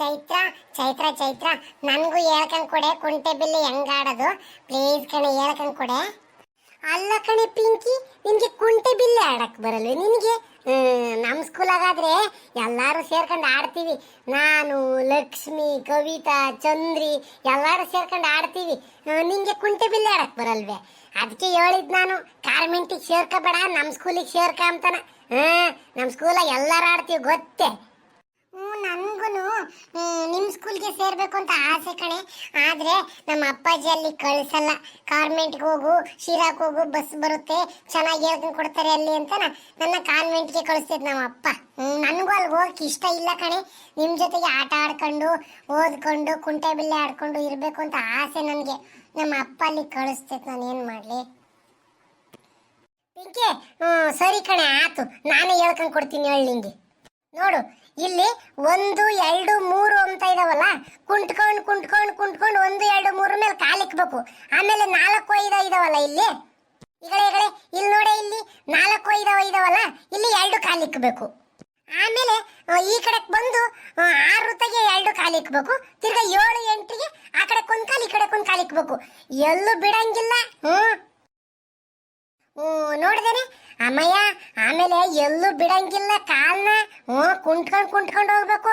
ಚೈತ್ರ ಚೈತ್ರ ಚೈತ್ರ. ನನಗೂ ಹೇಳ್ಕೊಂಡು ಕೊಡೆ, ಕುಂಟೆ ಬಿಲ್ಲೆ ಹೆಂಗಾಡೋದು? ಪ್ಲೀಸ್ ಕಣೆ ಹೇಳ್ಕೊಂಡು ಕೊಡೆ. ಅಲ್ಲ ಕಣೆ ಪಿಂಕಿ, ನಿನಗೆ ಕುಂಟೆ ಬಿಲ್ಲೆ ಆಡಕ್ಕೆ ಬರಲ್ಲ ನಿನಗೆ? ನಮ್ಮ ಸ್ಕೂಲಾಗಾದ್ರೆ ಎಲ್ಲರೂ ಸೇರ್ಕೊಂಡು ಆಡ್ತೀವಿ. ನಾನು, ಲಕ್ಷ್ಮಿ, ಕವಿತಾ, ಚಂದ್ರಿ ಎಲ್ಲರೂ ಸೇರ್ಕೊಂಡು ಆಡ್ತೀವಿ. ನಿನಗೆ ನಿಂಗೆ ಕುಂಟೆ ಬಿಲ್ಲೆ ಆಡಕ್ಕೆ ಬರಲ್ವೇ? ಅದಕ್ಕೆ ಹೇಳಿದ್ ನಾನು ಕಾರ್ಮೆಂಟಿಗೆ ಸೇರ್ಕೋಬೇಡ ನಮ್ಮ ಸ್ಕೂಲಿಗೆ ಸೇರ್ಕ ಅಂತಾನೆ. ಹಾ ನಮ್ಮ ಸ್ಕೂಲಾಗ ಎಲ್ಲರೂ ಆಡ್ತೀವಿ, ಗೊತ್ತೇ? ನನ್ಗೂ ನಿಮ್ಮ ಸ್ಕೂಲ್ಗೆ ಸೇರಬೇಕು ಅಂತ ಆಸೆ ಕಣೆ. ಆದರೆ ನಮ್ಮ ಅಪ್ಪಾಜಿ ಅಲ್ಲಿ ಕಳ್ಸಲ್ಲ. ಕಾನ್ವೆಂಟ್ಗೆ ಹೋಗು, ಶಿರಾಕ್ ಹೋಗು ಬಸ್ ಬರುತ್ತೆ. ಚೆನ್ನಾಗಿ ಹೇಳ್ಕೊಂಡು ಕೊಡ್ತಾರೆ ಅಲ್ಲಿ ಅಂತ ನನ್ನ ಕಾನ್ವೆಂಟ್ಗೆ ಕಳಿಸ್ತೈತೆ ನಮ್ಮ ಅಪ್ಪ. ನನಗೂ ಅಲ್ಲಿ ಹೋಗಕ್ಕೆ ಇಷ್ಟ ಇಲ್ಲ ಕಣೆ. ನಿಮ್ಮ ಜೊತೆಗೆ ಆಟ ಆಡ್ಕೊಂಡು, ಓದ್ಕೊಂಡು, ಕುಂಟೆ ಬಿಲ್ಲೆ ಆಡ್ಕೊಂಡು ಇರಬೇಕು ಅಂತ ಆಸೆ ನನಗೆ. ನಮ್ಮ ಅಪ್ಪ ಅಲ್ಲಿ ಕಳಿಸ್ತೈತೆ ನಾನು ಏನು ಮಾಡಲಿ? ಪಿಂಕಿ ಸರಿ ಕಣೆ, ಆತು. ನಾನೇ ಹೇಳ್ಕೊಂಡು ಕೊಡ್ತೀನಿ ಹೇಳಿ ನಿಂಗೆ ನೋಡು ಇಲ್ಲಿ ಒಂದು, ಎರಡು, ಮೂರು ಅಂತ ಇದಾವಲ್ಲ? ಕುಂಟ್ಕೊಂಡು ಕುಂಟ್ಕೊಂಡು ಕುಂಟ್ಕೊಂಡು ಒಂದು, ಎರಡು, ಮೂರು ಮೇಲೆ ಕಾಲಿಕ್ಬೇಕು ಆಮೇಲೆ ನಾಲ್ಕು, ಐದು ಇದಾವಲ್ಲ ಇಲ್ಲಿ? ಈಗಳೆ ಈಗಳೆ ಇಲ್ಲಿ ನೋಡೆ, ಇಲ್ಲಿ ನಾಲ್ಕು ಐದವ ಇದಾವಲ್ಲ? ಇಲ್ಲಿ ಎರಡು ಕಾಲಿಕ್ಬೇಕು ಆಮೇಲೆ ಈ ಕಡೆಗೆ ಬಂದು ಆರು ತೆಗೆ ಎರಡು ಕಾಲಿಕ್ಬೇಕು ತಿರ್ಗಾ ಏಳು, ಎಂಟಿಗೆ ಆ ಕಡೆ ಒಂದು ಈ ಕಡೆ ಒಂದು ಕಾಲಿಕ್ಬೇಕು ಎಲ್ಲೂ ಬಿಡಂಗಿಲ್ಲ. ಹ್ಞೂ ನೋಡ್ದೇನೆ? ಅಮ್ಮಯ್ಯ, ಆಮೇಲೆ ಎಲ್ಲೂ ಬಿಡಂಗಿಲ್ಲ ಕಾಲ್ನ. ಹ್ಞೂ ಕುಂಟ್ಕೊಂಡು ಕುಂಟ್ಕೊಂಡು ಹೋಗ್ಬೇಕು.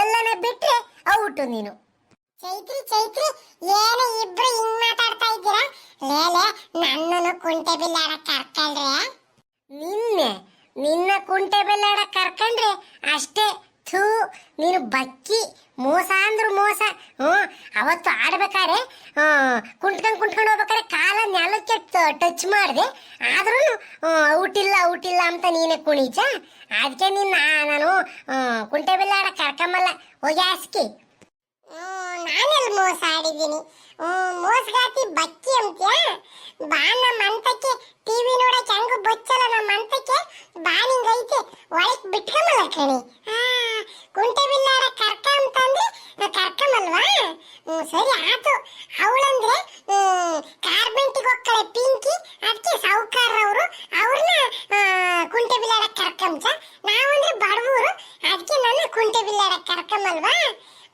ಎಲ್ಲನ ಬಿಟ್ರೆ ಔಟು ನೀನು. ಚೈತ್ರಿ ಚೈತ್ರಿ, ಏನು ಇಬ್ರು ಹಿಂಗ್ ಮಾತಾಡ್ತಾ ಇದ್ದೀರಾ? ಲೇಲೆ ನನ್ನನ್ನು ಕುಂಟೆ ಬಿಲ್ಲಾಡಕ್ ಕರ್ಕೊಂಡ್ರೆ? ನಿನ್ನೆ ನಿನ್ನ ಕುಂಟೆ ಬಿಲ್ಲಾಡ ಕರ್ಕೊಂಡ್ರೆ ಅಷ್ಟೇ. ಥೂ, ನೀನು ಬಕ್ಕಿ ಮೋಸ ಅಂದ್ರು ಮೋಸ ಹ್ಞೂ ಅವತ್ತು ಆಡ್ಬೇಕಾರೆ ಕುಂಟ್ಕೊಂಡು ಕುಂಟ್ಕೊಂಡು ಹೋಗ್ಬೇಕಾರೆ ಕಾಲ ನೆಲಕ್ಕೆ ಟಚ್ ಮಾಡಿದೆ. ಆದ್ರೂ ಔಟ್ ಇಲ್ಲ ಅಂತ ನೀನೆ ಕುಣಿಜ ಅದಕ್ಕೆ ನಿನ್ನ ನಾನು ಆ, ಕುಂಟೆ ಬಿಲ್ಲಾರ ಕರ್ಕೊಂಬಲ್ಲ ಹೋಗಿ ಹಾಸ್ಕಿ. ನಾನೆಲ್ಲಿ ಮೋಸ ಆಡಿದ್ದೀನಿ. ಮೋಸಗಾತಿ ಬಕ್ಕಿ ಅಂತ್ಯಾ? ಬಾ ನಮ್ಮ ಅಂತಕ್ಕೆ ಟಿವಿ ನೋಡಕ್ಕೆ ಹೆಂಗು ಬಚ್ಚಲ್ಲ ನಮ್ಮ ಅಂತಕ್ಕೆ ಬಾ ನಿಂಗೈತೆ ಒಳಕ್ ಬಿಟ್ಕೊಂಬಲ್ಲ ಕಣಿ. ಆ, ಕುಂಟೆ ಬಿಲ್ಲಾರ ಕರ್ಕ ಅಂತಂದ್ರೆ ಕರ್ಕಮಲ್ವಾ ಸರಿ, ಆತು. ಅವಳಂದ್ರೆ ಕಾರ್ಬೆಂಟಿಗೆ ಹೋಗ್ತಾಳೆ ಪಿಂಕಿ. ಅದಕ್ಕೆ ಸಾವುಕಾರರವರು ಅವ್ರನ್ನ ಕುಂಟೆ ಬಿಲ್ಲಾಡ ಕರ್ಕಂಚ ನಾವಂದ್ರೆ ಬಡವರು. ಅದಕ್ಕೆ ನನ್ನ ಕುಂಟೆ ಬಿಲ್ಲಾಡ ಕರ್ಕಮಲ್ವಾ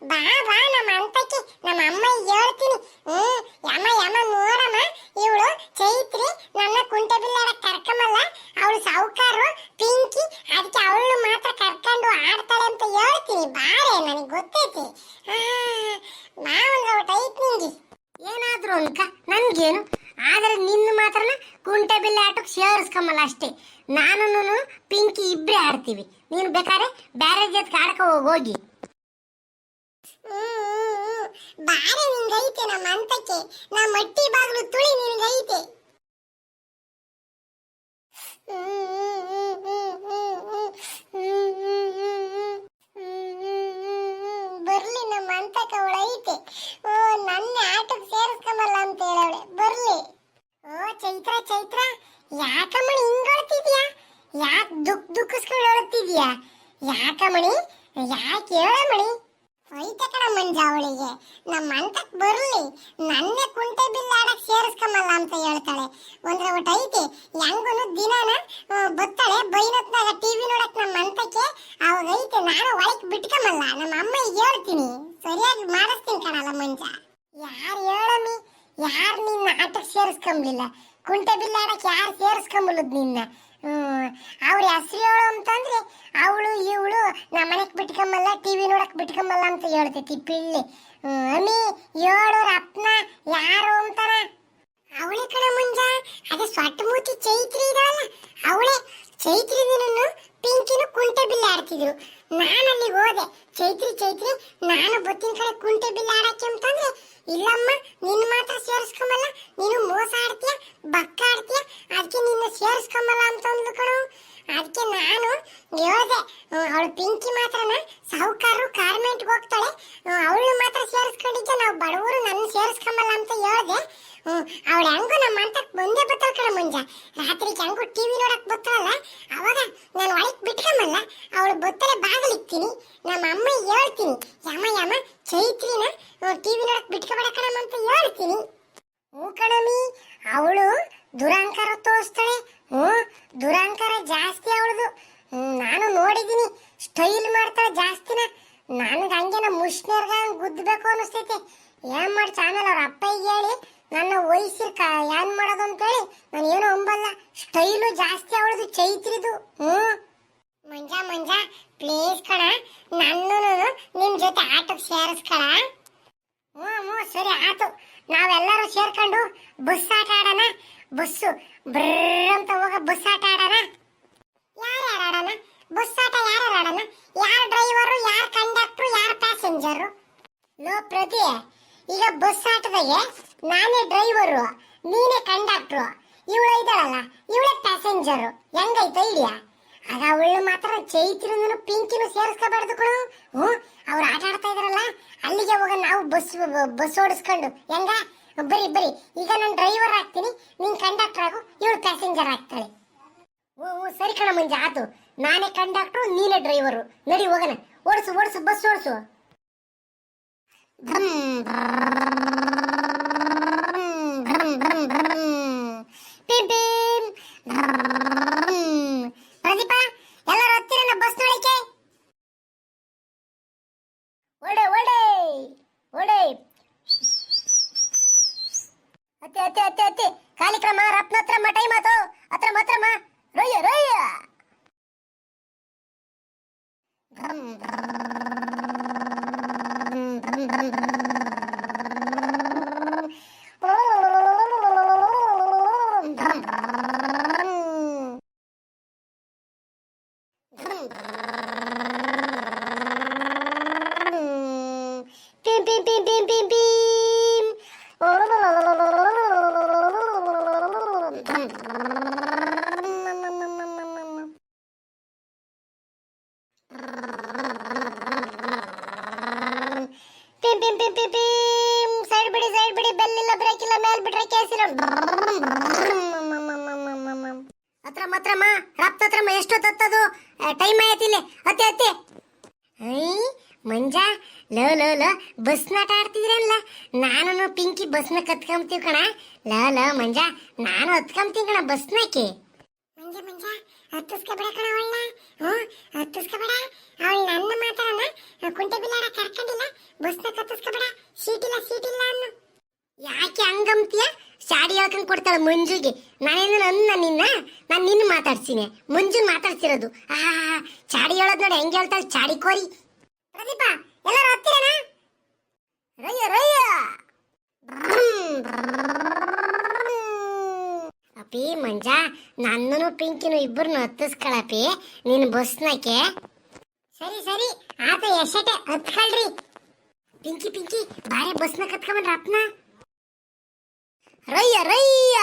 ಬಾ ಬಾ, ನಮ್ಮ ಅಂತಕ್ಕೆ ನಮ್ಮ ಅಮ್ಮ ಹೇಳ್ತೀನಿ. ಹ್ಮ್, ಯಮ ಯಮ ನೋಡಮ್ಮ ಇವಳು ಚೈತ್ರಿ, ನನ್ನ ಕುಂಟೆ ಬಿಲ್ಲಾಡ ಕರ್ಕಮಲ್ಲ ಅವಳು ಸಾವುಕಾರರು ಪಿಂಕಿ ಅದಕ್ಕೆ ಅವಳು ಮಾತ್ರ ಕರ್ಕೊಂಡು ಆಡ್ತಾಳೆ ಅಂತ ಹೇಳ್ತೀನಿ ಬಾರೆ ನನಗೆ ಗೊತ್ತೈತಿ ಆ, ಬಾ ಒಂದು ಔಟ್ ಐತ್ ನಿಂಗೆ ಏನಾದ್ರೂ ಅನ್ಕ ನನ್ಗೇನು ಆದ್ರೆ ನಿನ್ನ ಮಾತ್ರನ ಕುಂಟೆ ಬಿಲ್ಲೆ ಸೇರಿಸ್ಕೊಂಬಲ್ಲ ಅಷ್ಟೇ ನಾನು ಪಿಂಕಿ ಇಬ್ಬರೇ ಆಡ್ತೀವಿ ನೀನು ಬೇಕಾದ್ರೆ ಬ್ಯಾರೇಜ್ ಜೊತೆಗೆ ಆಡ್ಕೊ ಹೋಗ್ ಬಾರೆ ನಿಂಗೈತೆ ನಮ್ಮ ಅಂತಕ್ಕೆ ನಮ್ಮ ಮಟ್ಟಿ ಬಾಗಿಲು ತುಳಿ ನಿನ್ಗೈತೆ ಬರ್ಲಿ ನಮ್ಮ ಅಂತಕ ಅವಳು ಐತೆ ಓ ನನ್ನ ಆಟಕ್ಕೆ ಸೇರಿಸ್ಕೊಂಬಲ್ಲ ಅಂತ ಹೇಳವಳೆ ಬರ್ಲಿ ಓ ಚೈತ್ರ ಚೈತ್ರ ಯಾಕಮ್ಮಣಿ ಹಿಂಗ್ ಅಳ್ತಿದ್ಯಾ ಯಾಕ್ ದುಃಖ ದುಃಖಿಸ್ಕೊಂಡು ಅಳ್ತಿದ್ಯಾ ಯಾಕಮ್ಮಣಿ? ಯಾಕೆ ಹೇಳಮ್ಮಣಿ ಮಣಿ ಕಣ ಮಂಜ ಅವಳಿಗೆ ನಮ್ಮ ಅಂತಕ್ ಬರ್ಲಿ. ನನ್ನೇ ಕುಂಟೆ ಬಿಲ್ ಆಡಕ್ ಸೇರಿಸ್ಕಮಲ್ಲ ಅಂತ ಹೇಳ್ತಾಳೆ. ಒಂದ್ರ ಒಟ್ಟು ಐತಿ, ಹೆಂಗುನು ದಿನಾನ ಬತ್ತಾಳೆ ಬೈನತ್ನಾಗ ಟಿವಿ ನೋಡಕ್ ನಮ್ಮ ಅಂತಕ್ಕೆ. ಅವಾಗ ಐತೆ, ನಾನು ಒಳಕ್ ಬಿಟ್ಕಮಲ್ಲ ನಮ್ಮ ಅಮ್ಮ ಹೇಳ್ತೀನಿ. ಸರಿಯಾಗಿ ಮಾಡಿಸ್ತೀನಿ ಕಣಲ್ಲ ಮಂಜ. ಯಾರು ಹೇಳಮ್ಮಿ? ಯಾರು ನಿನ್ನ ಆಟಕ್ಕೆ ಸೇರಿಸ್ಕೊಂಬ್ಲಿಲ್ಲ? ಕುಂಟೆ ಬಿಲ್ಲಾಡಕ್ಕೆ ಯಾರು ಸೇರಿಸ್ಕೊಂಬಲ್ಲದ್ ನಿನ್ನ? ಅವ್ರ ಹೆಸರು ಹೇಳು ಅಂತಂದ್ರೆ ಅವಳು, ಇವಳು ನಮ್ಮ ಮನೆಗೆ ಬಿಟ್ಕೊಂಬಲ್ಲ, ಟಿವಿ ನೋಡಕ್ಕೆ ಬಿಟ್ಕೊಂಬಲ್ಲ ಅಂತ ಹೇಳ್ತೈತಿ ಪಿಳ್ಳಿ. ಅಮ್ಮಿ ಹೇಳೋರ ಅಪ್ಪನ ಯಾರು ಅಂತಾರ? ಅವಳ ಕಡೆ ಮುಂಜ. ಅದೇ ಸೊಟ್ಟ ಮೂತಿ ಚೈತ್ರಿ ಇದಾವಲ್ಲ ಅವಳೆ. ಚೈತ್ರಿ ದಿನನು ಪಿಂಕಿನು ಕುಂಟೆ ಬಿಲ್ಲೆ ಆಡ್ತಿದ್ರು. ನಾನು ಅಲ್ಲಿಗೆ ಹೋದೆ. ಚೈತ್ರಿ ಚೈತ್ರಿ, ನಾನು ಬತ್ತಿನ ಕಡೆ ಕುಂಟೆ ಬಿಲ್ಲೆ ಆಡಕ್ಕೆ ಅಂತಂದ್ರೆ, ಇಲ್ಲಮ್ಮ ನಿನ್ ಮಾತ್ರ ಸೇರಿಸ್ಕೊಂಬಲ್ಲ, ನೀನು ಮೋಸ ಆಡ್ತೀಯ, ಬಕ್ಕ ಆಡ್ತೀಯ, ಅದಕ್ಕೆ ನಿನ್ನ ಸೇರಿಸ್ಕೊಂಬಲ್ಲ ಅಂತ ಅಂದ್ಲು ಕಣು. ಅದಕ್ಕೆ ನಾನು ಯೋದೆ ಅವಳು ಪಿಂಕಿ ಮಾತ್ರನ, ಸಾಹುಕಾರರು, ಕಾರ್ಮೆಂಟ್ಗೆ ಹೋಗ್ತಾಳೆ. ಅವಳು ಮಾತ್ರ ಸೇರಿಸ್ಕೊಂಡಿದ್ದೆ. ನಾವು ಬಡವರು ನನ್ನ ಸೇರಿಸ್ಕೊಂಬಲ್ಲ ಅಂತ ಹೇಳ್ದೆ. ಅವಳು ಹೆಂಗು ನಮ್ಮ ಅಂತ ಬಂದೇ ಬತ್ತಳ ಕಡೆ ಮುಂಜ. ರಾತ್ರಿ ಹೆಂಗು ಟಿವಿ ನೋಡಕ್ ಬತ್ತಳಲ್ಲ. ಅವಾಗ ನಾನು ಒಳಕ್ ಬಿಟ್ಕೊಂಬಲ್ಲ. ಅವಳು ಬತ್ತಲೆ ಬಾಗಿಲಿಕ್ತೀನಿ. ನಮ್ಮ ಅಮ್ಮ ಹೇಳ್ತೀನಿ. ಯಮ ಯಮ, ಚೈತ್ರಿನ ಟಿವಿ ನೋಡಕ್ ಬಿಟ್ಕೊಬೇಡ ಕಣಮ್ಮ ಅಂತ ಹೇಳ್ತೀನಿ. ಹ್ಞೂ ಕಣಮಿ ಅವಳು ದುರಾಂಕಾರ ತೋರಿಸ್ತಾಳೆ. ಹ್ಞೂ ದುರಾಂಕಾರ ಜಾಸ್ತಿ ಅವಳದು. ನಾನು ನೋಡಿದ್ದೀನಿ. ಸ್ಟೈಲ್ ಮಾಡ್ತಾಳೆ ಜಾಸ್ತಿನ. ನನಗೆ ಹಂಗೆನ ಮುಷ್ನರ್ಗ ಗುದ್ದಬೇಕು ಅನಿಸ್ತೈತಿ. ಏನ್ ಮಾಡ್ತಾ ಆಮೇಲೆ ಅವ್ರ ಅಪ್ಪಗೆ ಹೇಳಿ, ನನ್ನ ವಯಸ್ಸಿ ಕ, ಏನ್ ಮಾಡೋದು ಅಂತೇಳಿ ನಾನು ಏನೋ ಅಂಬಲ್ಲ. ಸ್ಟೈಲು ಜಾಸ್ತಿ ಅವಳದು, ಚೈತ್ರಿದು. ಹ್ಞೂ ಮಂಜ ಮಂಜ ಪ್ಲೀಸ್ ಕಣ ನನ್ನೂ ನಿಮ್ಮ ಜೊತೆ ಆಟಕ್ಕೆ ಸೇರಿಸ್ಕಳ. ಸರಿ, ಆತು. ನಾವೆಲ್ಲರೂ ಸೇರ್ಕೊಂಡು ಬಸ್ ಆಟ ಆಡೋಣ. ಬಸ್ಸು ಬ್ರರ್ ಅಂತ ಹೋಗ ಬಸ್ ಆಟ ಆಡೋಣ. ಯಾರು ಆಡೋಣ? ಬಸ್ ಆಟ ಯಾರು ಆಡೋಣ? ಯಾರು ಡ್ರೈವರು ಯಾರು ಕಂಡಕ್ಟ್ರು ಯಾರು ಪ್ಯಾಸೆಂಜರು ಲೋ ಪ್ರತಿ, ಈಗ ಬಸ್ ಆಟದಾಗೆ ನಾನೇ ಡ್ರೈವರು ನೀನೇ ಕಂಡಕ್ಟ್ರು ಇವಳು ಇದ್ದಾಳಲ್ಲ, ಇವಳೇ ಪ್ಯಾಸೆಂಜರು ಹೆಂಗೈತೆ ಐಡಿಯಾ ಆಗ ಅವಳು ಮಾತ್ರ ಚೈತ್ರನು ಪಿಂಕಿನು ಸೇರಿಸ್ಕೋಬಾರ್ದು ಕಣು. ಹ್ಞೂ, ಅವ್ರು ಆಟ ಆಡ್ತಾ ಇದಾರಲ್ಲ ಅಲ್ಲಿಗೆ ಹೋಗ ನಾವು ಬಸ್ ಬಸ್ ಓಡಿಸ್ಕೊಂಡು. ಹೆಂಗ? ಬರಿ ಬರಿ, ಈಗ ನಾನು ಡ್ರೈವರ್ ಆಗ್ತೀನಿ, ನೀನ್ ಕಂಡಕ್ಟರ್ ಆಗು, ಇವಳು ಪ್ಯಾಸೆಂಜರ್ ಆಗ್ತಾಳೆ. ಓ ಓ ಸರಿ ಕಣ ಮುಂಜೆ, ಆತು. ನಾನೇ ಕಂಡಕ್ಟ್ರು ನೀನೇ ಡ್ರೈವರು ನಡಿ, ಹೋಗೋಣ. ಓಡಿಸು ಓಡಿಸು, ಬಸ್ ಓಡಿಸು ಪ್ರದೀಪ ಎಲ್ಲರೂ ಹತ್ತಿರ ಬಸ್ ನೋಡಿಕೆ ಓಡೆ ಓಡೆ ಓಡೆ ಅತ್ತೆ ಅತ್ತೆ ಅತ್ತೆ ಅತ್ತೆ ಕಾಲಿಕ್ರಮ ರತ್ನತ್ರಮ ಟೈಮ್ ಆತು ಹತ್ರ ಮಾತ್ರಮ್ಮ ರೊಯ್ಯ ರೊಯ್ಯ Pim ಸೈಡ್ ಬಿಡಿ ಸೈಡ್ ಬಿಡಿ. ಬೆಲ್ ಇಲ್ಲ ಬ್ರೇಕ್ ಇಲ್ಲ, ಮೇಲ್ ಬಿಟ್ರೆ ಕೇಸ್ ಇಲ್ಲ ಹತ್ರ ಮಾತ್ರಮ್ಮ ರಪ್ತ ಹತ್ರಮ್ಮ ಹತ್ತದು ಟೈಮ್ ಆಯ್ತಿಲ್ಲ ಅತ್ತೆ ಅತ್ತೆ. ಐ ಮಂಜ, ಲೋ ಲೋ ಲೋ ಬಸ್ ನಾಟ ಆಡ್ತಿದ್ರಲ್ಲ? ನಾನು ಪಿಂಕಿ ಬಸ್ನ ಕತ್ಕೊಂತೀವಿ ಕಣ. ಲೋ ಲೋ, ಮಂಜ, ನಾನು ಹತ್ಕೊಂತೀನಿ ಕಣ ಬಸ್ನಕ್ಕೆ ಮಂಜ ಮಂಜ, ಹತ್ತಿಸ್ಕೊಬೇಡ ಕಣ ಅವಳನ್ನ. ಹ್ಞೂ, ಹತ್ತಿಸ್ಕೊಬೇಡ. ಅವಳು ನನ್ನ ಮಾತಾಡಲ್ಲ ಕುಂಟೆ ಬಿಲ್ಲಾಡ ಕರ್ಕೊಂಡಿಲ್ಲ. ಬಸ್ನ ಕತ್ತಿಸ್ಕೊಬೇಡ. ಸೀಟಿಲ್ಲ ಸೀಟಿಲ್ಲ ಅನ್ನು. ಯಾಕೆ ಹಂಗಂತೀಯ ಶಾಡಿ ಹೇಳ್ಕೊಂಡು ಕೊಡ್ತಾಳೆ ಮಂಜುಗೆ. ನಾನೇನು ನನ್ನ, ನಿನ್ನ? ನಾನು ನಿನ್ನ ಮಾತಾಡ್ತೀನಿ ಮಂಜು ಮಾತಾಡ್ತಿರೋದು ಆ ಚಾಡಿ ಹೇಳೋದು ನೋಡಿ, ಹೆಂಗೆ ಹೇಳ್ತಾಳೆ? ಚಾಡಿ ಕೋರಿ. ಪ್ರದೀಪ, ಎಲ್ಲರೂ ಹತ್ತಿರನ? ರಯ್ಯ ರಯ್ಯ. ಅಪ್ಪಿ, ಮಂಜ ನನ್ನನು ಪಿಂಕಿನು ಇಬ್ಬರನ್ನು ಹತ್ತಿಸ್ಕೊಳಪ್ಪಿ ನಿನ್ನ ಬಸ್ನಕ್ಕೆ. ಸರಿ ಸರಿ ಆತ ಎಷ್ಟೇ ಹತ್ಕೊಳ್ರಿ. ಪಿಂಕಿ ಪಿಂಕಿ, ಬಾರೆ ಬಸ್ನ ಕತ್ಕೊಂಡ್ರ ಅಪ್ಪನ ರಯ್ಯ ರಯ್ಯ.